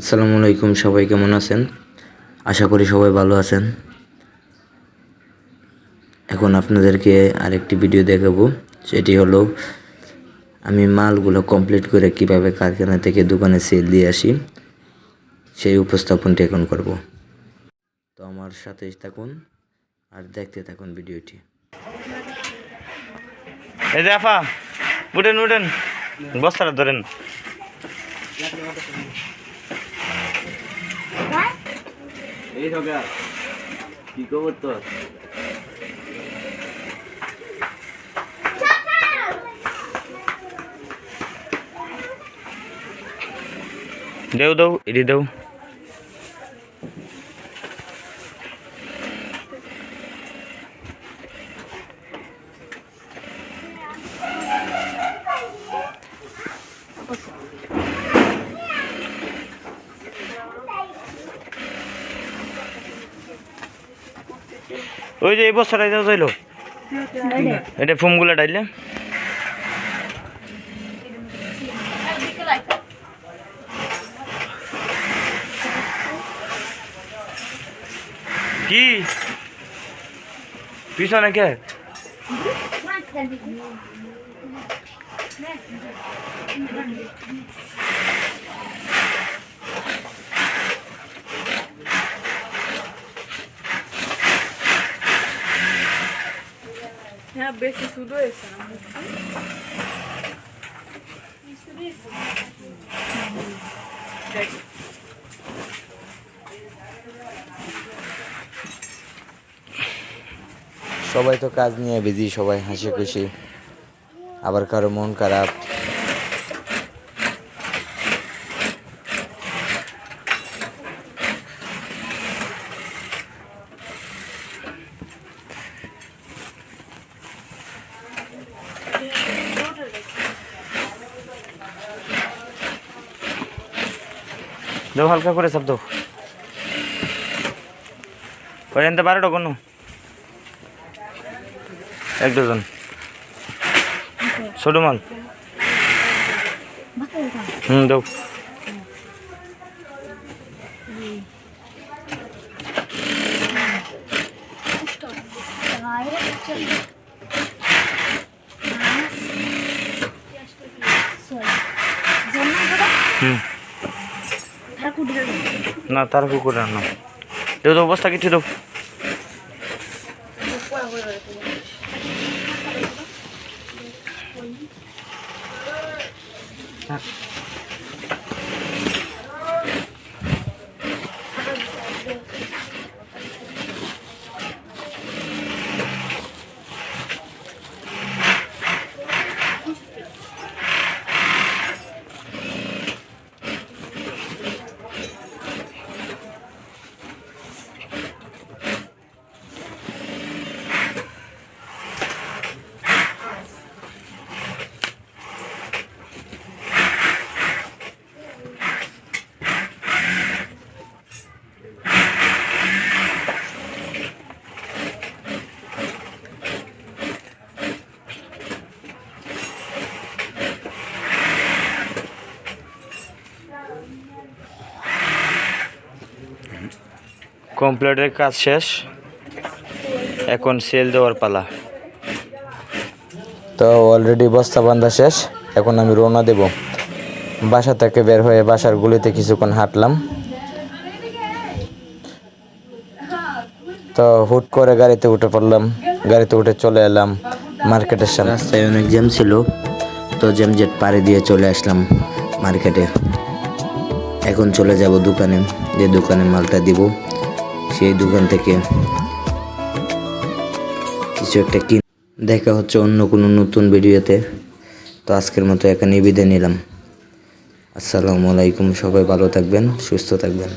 আসসালামু আলাইকুম, সবাই কেমন আছেন? আশা করি সবাই ভালো আছেন। এখন আপনাদেরকে আরেকটি ভিডিও দেখাবো, সেটি হলো, আমি মালগুলো কমপ্লিট করে কীভাবে কারখানা থেকে দোকানে সেল দিয়ে আসি, সেই উপস্থাপনটি এখন করব। তো আমার সাথে থাকুন আর দেখতে থাকুন ভিডিওটি। উঠেন উঠেন ধরেন। এই ঠকা কি খবর তোর? দেও দেও এটি দেও। ওই যে এই বস্তাটা যাইলো। এটা ফোমগুলো ডাইলে। কি? পিছনে কে? হ্যাঁ বেশি না সবাই তো কাজ নিয়ে বিজি সবাই হাসি খুশি। আবার কারও মন খারাপ। দাও হালকা করে সব দাও। ওই আনতে কোনো এক ডজন। ছোট মাল। হুম, দাও। হুম। না তার কুকুর রান্না দেও তো অবস্থা কিছু দাও। কমপ্লিটের কাজ শেষ। এখন সেল দেওয়ার পালা। তো অলরেডি বস্তা বান্ধা শেষ। এখন আমি রওনা দেব। বাসা থেকে বের হয়ে বাসার গুলিতে কিছুক্ষণ হাঁটলাম। তো হুট করে গাড়িতে উঠে পড়লাম। গাড়িতে উঠে চলে এলাম মার্কেটের সামনে। রাস্তায় অনেক জ্যাম ছিল। তো জ্যাম জেট পাড়ি দিয়ে চলে আসলাম মার্কেটে। এখন চলে যাব দোকানে। যে দোকানে মালটা দিব। সেই দোকান থেকে। কিছু একটা কিন দেখা হচ্ছে অন্য কোনো নতুন ভিডিওতে। তো আজকের মতো এখানেই বিদায় নিলাম। আসসালামু আলাইকুম, সবাই ভালো থাকবেন, সুস্থ থাকবেন।